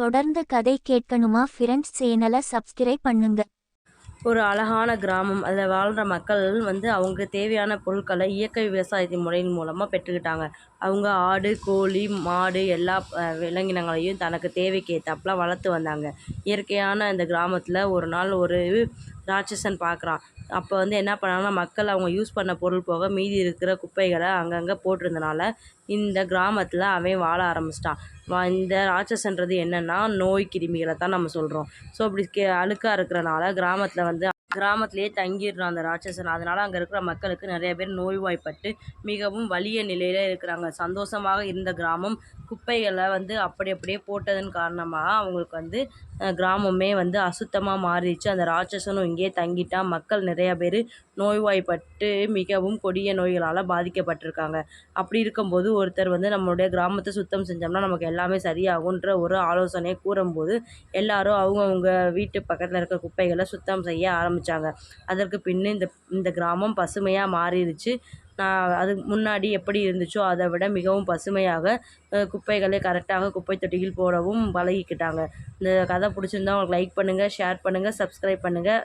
தொடர்ந்து கதை கேட்கணுமா ஃப்ரெண்ட்ஸ் சேனலை சப்ஸ்கிரைப் பண்ணுங்க. ஒரு அழகான கிராமம் அதில் வாழ்கிற மக்கள் வந்து அவங்க தேவையான பொருட்களை இயற்கை விவசாயத்தின் முறையின் மூலமாக பெற்றுக்கிட்டாங்க. அவங்க ஆடு கோழி மாடு எல்லா விலங்கினங்களையும் தனக்கு தேவைக்கு ஏற்றாப்புல வளர்த்து வந்தாங்க. இயற்கையான இந்த கிராமத்தில் ஒரு நாள் ஒரு ராட்சசன் பார்க்குறான். அப்போ வந்து என்ன பண்ணாங்கன்னா மக்கள் அவங்க யூஸ் பண்ண பொருள் போக மீதி இருக்கிற குப்பைகளை அங்கங்கே போட்டிருந்தனால இந்த கிராமத்தில் அவன் வாழ ஆரம்பிச்சிட்டான். இந்த ராட்சசன்றது என்னென்னா நோய் கிருமிகளை தான் நம்ம சொல்கிறோம் ஸோ அப்படி கே அழுக்காக இருக்கிறனால கிராமத்தில் வந்து கிராமத்திலேயே தங்கிடுறான் அந்த ராட்சசன். அதனால் அங்கே இருக்கிற மக்களுக்கு நிறைய பேர் நோய்வாய்ப்பட்டு மிகவும் வலிய நிலையில் இருக்கிறாங்க. சந்தோஷமாக இருந்த கிராமம் குப்பைகளை வந்து அப்படி அப்படியே போட்டதன் காரணமாக அவங்களுக்கு வந்து கிராமமே வந்து அசுத்தமாக மாறிடுச்சு. அந்த ராட்சசனும் இங்கேயே தங்கிட்டான் மக்கள் நிறைய பேர் நோய்வாய்ப்பட்டு மிகவும் கொடிய நோய்களால் பாதிக்கப்பட்டிருக்காங்க. அப்படி இருக்கும்போது ஒருத்தர் வந்து நம்மளுடைய கிராமத்தை சுத்தம் செஞ்சோம்னா நமக்கு எல்லாமே சரியாகுன்ற ஒரு ஆலோசனையை கூறும்போது எல்லாரும் அவங்கவுங்க வீட்டு பக்கத்தில் இருக்க குப்பைகளை சுத்தம் செய்ய ஆரம்பித்தாங்க அதற்கு பின்னே இந்த இந்த கிராமம் பசுமையாக மாறிடுச்சு. நான் அதுக்கு முன்னாடி எப்படி இருந்துச்சோ அதை விட மிகவும் பசுமையாக குப்பைகளை கரெக்டாக குப்பை தொட்டியில் போடவும் பழகிக்கிட்டாங்க. இந்த கதை பிடிச்சிருந்தா உங்களுக்கு லைக் பண்ணுங்கள் ஷேர் பண்ணுங்கள் சப்ஸ்கிரைப் பண்ணுங்கள்